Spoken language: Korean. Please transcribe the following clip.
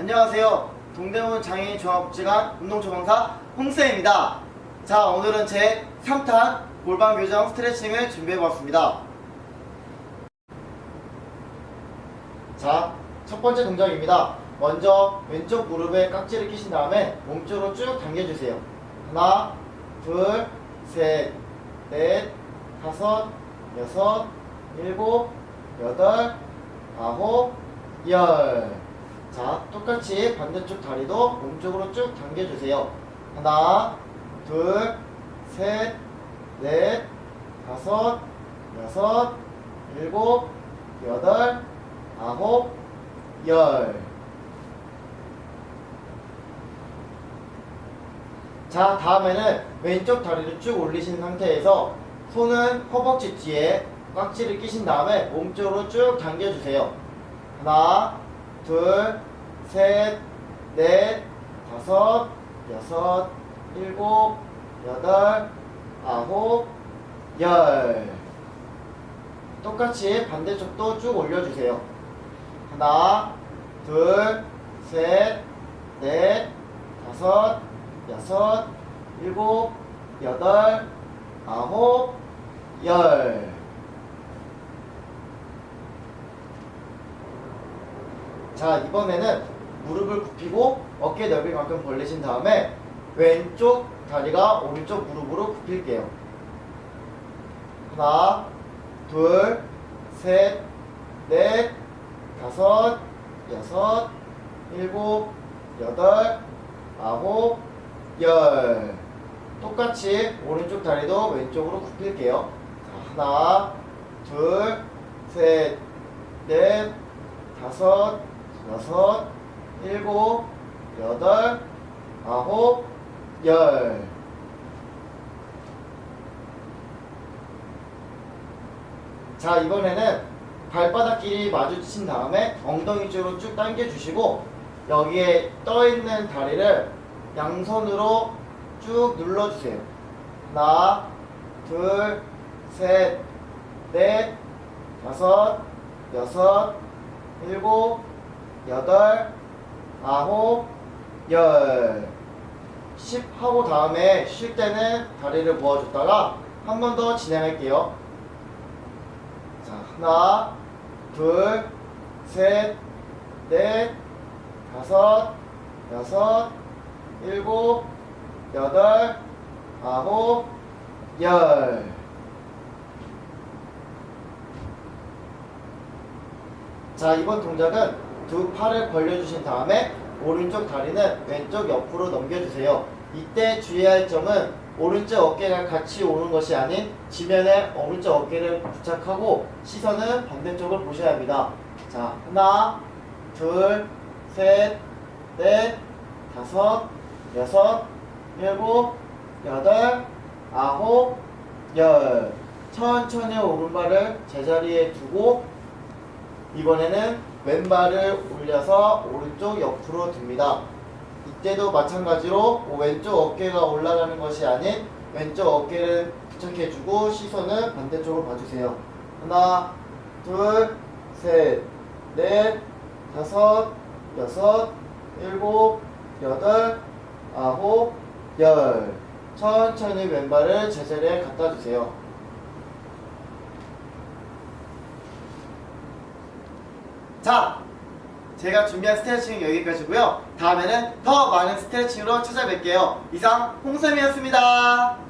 안녕하세요. 동대문 장애인 종합복지관 운동조망사 홍쌤입니다. 자, 오늘은 제 3탄 골반 교정 스트레칭을 준비해봤습니다. 자, 첫 번째 동작입니다. 먼저 왼쪽 무릎에 깍지를 끼신 다음에 몸쪽으로 쭉 당겨주세요. 하나, 둘, 셋, 넷, 다섯, 여섯, 일곱, 여덟, 아홉, 열. 자, 똑같이 반대쪽 다리도 몸쪽으로 쭉 당겨주세요. 하나, 둘, 셋, 넷, 다섯, 여섯, 일곱, 여덟, 아홉, 열. 자, 다음에는 왼쪽 다리를 쭉 올리신 상태에서 손은 허벅지 뒤에 깍지를 끼신 다음에 몸쪽으로 쭉 당겨주세요. 하나, 둘, 셋, 넷, 다섯, 여섯, 일곱, 여덟, 아홉, 열. 똑같이 반대쪽도 쭉 올려주세요. 하나, 둘, 셋, 넷, 다섯, 여섯, 일곱, 여덟, 아홉, 열. 자, 이번에는 무릎을 굽히고 어깨 넓이만큼 벌리신 다음에 왼쪽 다리가 오른쪽 무릎으로 굽힐게요. 하나, 둘, 셋, 넷, 다섯, 여섯, 일곱, 여덟, 아홉, 열. 똑같이 오른쪽 다리도 왼쪽으로 굽힐게요. 자, 하나, 둘, 셋, 넷, 다섯, 여섯, 일곱, 여덟, 아홉, 열. 자, 이번에는 발바닥 길이 마주친 다음에 엉덩이 쪽으로 쭉 당겨주시고 여기에 떠 있는 다리를 양손으로 쭉 눌러주세요. 하나, 둘, 셋, 넷, 다섯, 여섯, 일곱, 여덟, 아홉, 열. 10 하고 다음에 쉴 때는 다리를 모아줬다가 한 번 더 진행할게요. 자, 하나, 둘, 셋, 넷, 다섯, 여섯, 일곱, 여덟, 아홉, 열. 자, 이번 동작은 두 팔을 벌려주신 다음에 오른쪽 다리는 왼쪽 옆으로 넘겨주세요. 이때 주의할 점은 오른쪽 어깨가 같이 오는 것이 아닌 지면에 오른쪽 어깨를 부착하고 시선은 반대쪽을 보셔야 합니다. 자, 하나, 둘, 셋, 넷, 다섯, 여섯, 일곱, 여덟, 아홉, 열. 천천히 오른발을 제자리에 두고 이번에는 왼발을 올려서 오른쪽 옆으로 듭니다. 이때도 마찬가지로 왼쪽 어깨가 올라가는 것이 아닌 왼쪽 어깨를 부착해주고 시선은 반대쪽으로 봐주세요. 하나, 둘, 셋, 넷, 다섯, 여섯, 일곱, 여덟, 아홉, 열. 천천히 왼발을 제자리에 갖다 주세요. 자, 제가 준비한 스트레칭은 여기까지고요. 다음에는 더 많은 스트레칭으로 찾아뵐게요. 이상 홍쌤이었습니다.